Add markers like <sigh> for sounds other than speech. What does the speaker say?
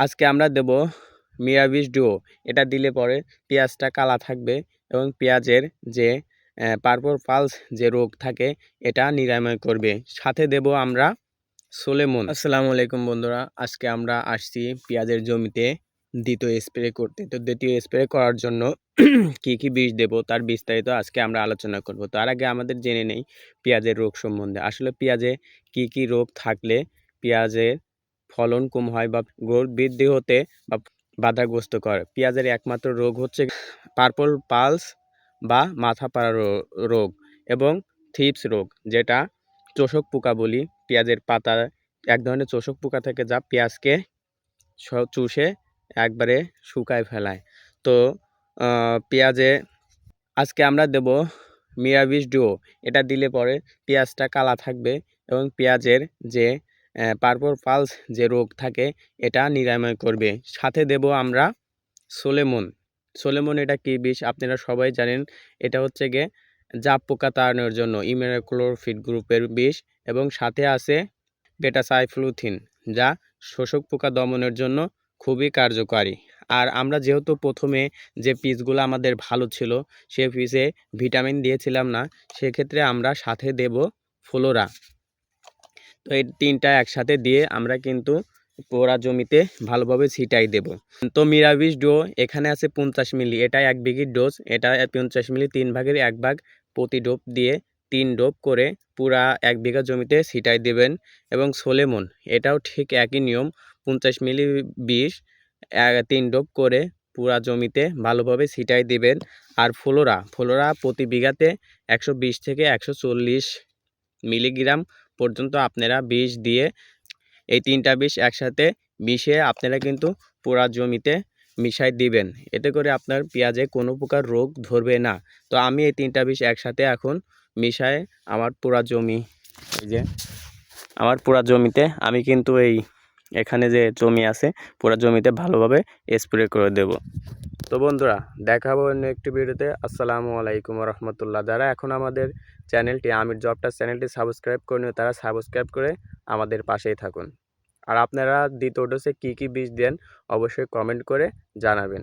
আজকে আমরা দেব মিরাবিস ডুও এটা দিলে পরে পেঁয়াজটা কালা থাকবে এবং পেঁয়াজের যে পার্পল পালস যে রোগ থাকে, এটা নিরাময় করবে। সাথে দেব আমরা সোলেমন। আসসালামু আলাইকুম বন্ধুরা, আজকে আমরা আসছি পেঁয়াজের জমিতে দ্বিতীয় স্প্রে করতে। তো দ্বিতীয় স্প্রে করার জন্য <clears throat> কি কি বীজ দেব তার বিস্তারিত আজকে আমরা আলোচনা করব। তার আগে আমাদের জেনে নেই পেঁয়াজের রোগ সম্বন্ধে। আসলে পেঁয়াজে কি কি রোগ থাকলে পেঁয়াজের ফলন কম হয় বা বৃদ্ধি হতে বা বাধাগ্রস্ত করে। পেঁয়াজের একমাত্র রোগ হচ্ছে পার্পল পালস বা মাথা পাড়া রোগ এবং থিপস রোগ, যেটা চোষক পোকা বলি। পেঁয়াজের পাতা, এক ধরনের চোষক পোকা থেকে যা পেঁয়াজকে চুষে একবারে শুকায় ফেলায়। তো পেঁয়াজে আজকে আমরা দেব মিরাবিস ডুও এটা দিলে পরে পেঁয়াজটা কালা থাকবে এবং পেঁয়াজের যে পার্পল পালস যে রোগ থাকে, এটা নিরাময় করবে। সাথে দেব আমরা সোলেমন। সোলেমন এটা কী বিষ? আপনারা সবাই জানেন, এটা হচ্ছে গিয়ে জাপ পোকা তাড়ানোর জন্য ইমিউনোক্লোরোফিট গ্রুপের বিষ এবং সাথে আছে বেটাসাইফ্লুথিন যা শোষক পোকা দমনের জন্য খুবই কার্যকারী। আর আমরা যেহেতু প্রথমে যে পিসগুলো আমাদের ভালো ছিল, সে পিসে ভিটামিন দিয়েছিলাম না, সেক্ষেত্রে আমরা সাথে দেব ফ্লোরা। তো এই তিনটা একসাথে দিয়ে আমরা কিন্তু পোড়া জমিতে ভালোভাবে ছিটাই দেব। তো মিরাবিস ডো, এখানে আছে পঞ্চাশ মিলি, এটা এক বিঘির ডোজ, এটা পঞ্চাশ মিলি, তিন ভাগের এক ভাগ প্রতি ডোপ দিয়ে তিন ডোপ করে পুরা এক বিঘা জমিতে ছিটাই দেবেন এবং সোলেমন, এটাও ঠিক একই নিয়ম, পঞ্চাশ মিলি বিষ তিন ডোপ করে পুরা জমিতে ভালোভাবে ছিটাই দিবেন। আর ফ্লোরা ফ্লোরা প্রতি বিঘাতে একশো বিশ থেকে একশো চল্লিশ মিলিগ্রাম পর্যন্ত আপনারা বিষ দিয়ে এই তিনটা বিষ একসাথে মিশিয়ে আপনারা কিন্তু পুরা জমিতে মিশাই দিবেন। এতে করে আপনার পেঁয়াজে কোনো প্রকার রোগ ধরবে না। তো আমি এই তিনটা বিষ একসাথে এখন মিশায় আমার পুরা জমি, এই যে আমার পুরা জমিতে আমি কিন্তু এই এখানে যে জমি আছে পুরা জমিতে ভালোভাবে স্প্রে করে দেব। তো বন্ধুরা, দেখাবো অন্য একটি ভিডিওতে। আসসালামু আলাইকুম রহমতুল্লাহ যারা এখন আমাদের চ্যানেলটি, আমির জবটা চ্যানেলটি সাবস্ক্রাইব করে নিয়ে তারা সাবস্ক্রাইব করে আমাদের পাশেই থাকুন। আর আপনারা দ্বিতীয় ডোসে কী কী বীজ দেন, অবশ্যই কমেন্ট করে জানাবেন।